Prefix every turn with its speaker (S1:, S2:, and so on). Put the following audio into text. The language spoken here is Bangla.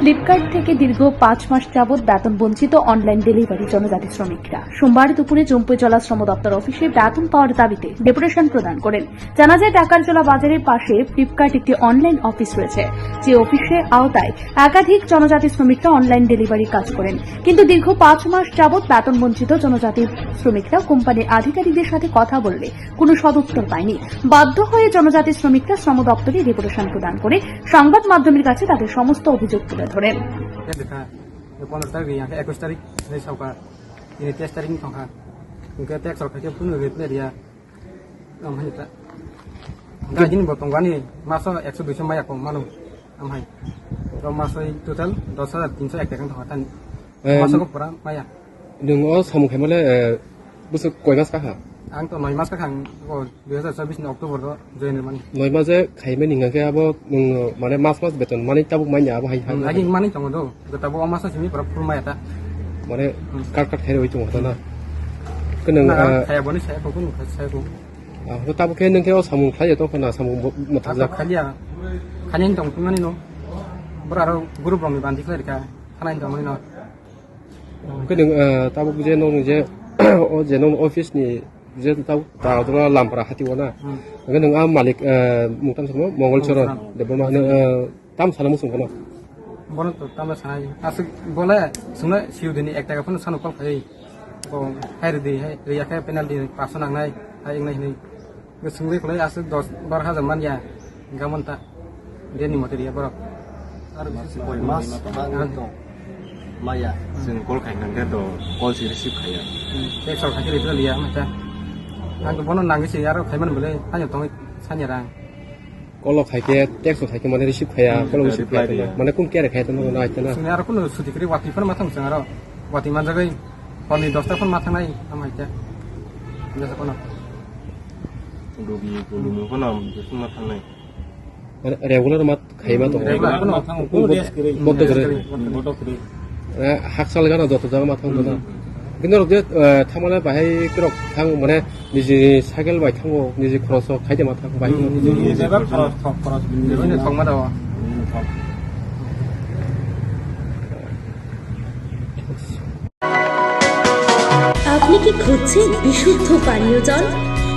S1: ফ্লিপকার্ট থেকে দীর্ঘ পাঁচ মাস যাবৎ বেতন বঞ্চিত অনলাইন ডেলিভারি জনজাতি শ্রমিকরা। সোমবার দুপুরে জম্পুজলা শ্রম দপ্তর অফিসে বেতন পাওয়ার দাবিতে ডেপুটেশন প্রদান করেন। জানা যায় টাকারজলা বাজারের পাশে ফ্লিপকার্ট একটি অনলাইন অফিস রয়েছে। যে অফিসের আওতায় একাধিক জনজাতি শ্রমিকরা অনলাইন ডেলিভারি কাজ করেন কিন্তু দীর্ঘ পাঁচ মাস যাবৎ বেতন বঞ্চিত জনজাতি শ্রমিকরা কোম্পানির আধিকারিকদের সাথে কথা বললে কোনো সদুত্তর পায়নি বাধ্য হয়ে জনজাতি শ্রমিকরা শ্রম দপ্তরে রিপোর্টেশন প্রদান করে সংবাদ মাধ্যমের কাছে তাদের সমস্ত অভিযোগ তুলে ধরেন
S2: পনেরো তারিখ ngi ple dia am hai ta gajin botong gani maso 100 maya ko manu am hai ro maso total 10301 টাকা tongka tan maso ko pura maya
S3: nung o samu khai male busu koi mas ka ha
S2: ang to noi mas ka khang ko 2024 ni oktober ro join mani
S3: noi ma je khai me ninga ke abo nung mane mas mas beton mane tabu mai nya abo hai hai
S2: lagi mani tong do ko tabo maso simi pura full maya ta
S3: mane kar kar khai roi chung ta na ke nung
S2: na
S3: a
S2: saya boni saya ko kun saya ko
S3: ho tabu ke nung ke o samu khai to kana samu mo ta
S2: Aku kaya kanya kanin tong tungani no beraro guru belum dibanti kler ka. Kanin tong no
S3: ke ding eh, tabu buje no je o je no office ni buje tabu ta dora lampra hati wana
S2: hmm.
S3: ke ding am ah, malik eh, mungtam sama mongol choron de bama ne eh, tam salamu sung kono.
S2: Bono to tam sanai as ah, bole sunga siu dini ekta ka phone sanu kol khai ko hai di hai riya hai penalty pasan nang nai hai ngai ni. Ke sungai kolai as ah, 10 12 hajar man ya. Gamon ta de
S4: animatería para más tanto maya sin kayak kain tuh, kol sih resip kaya
S2: saya sok kaji itu lihat macam angkat pono nangis sih yaro kayak mana boleh hanya tong hanya rang.
S3: Kalau kayak tek sok kayak mana resip kaya hmm, kalau resip kaya mana kun kayak kaya tanah mana itu nah.
S2: Sebenarnya aku nulis sudah kiri waktu pun matang sekarang waktu mana kaya kalau di dosa pun matang lagi sama aja. Biasa kono.
S4: Udah di volume kono, biasa matang
S3: lagi regular মাত খাইবা তো।
S2: Regular kono.
S3: বদ্ধ করে
S4: bodo kri
S3: হাক চাল গানা যত জায়গা মাথাং দনা কিন্তু যে থামালে বাহাই কিরক থাং মানে নিজে সাইকেল বাই থাঙ্গো নিজে খরচ খাইতে মাথাং বাই.
S5: আপনি কি খুঁজছেন বিশুদ্ধ পানীয় জল?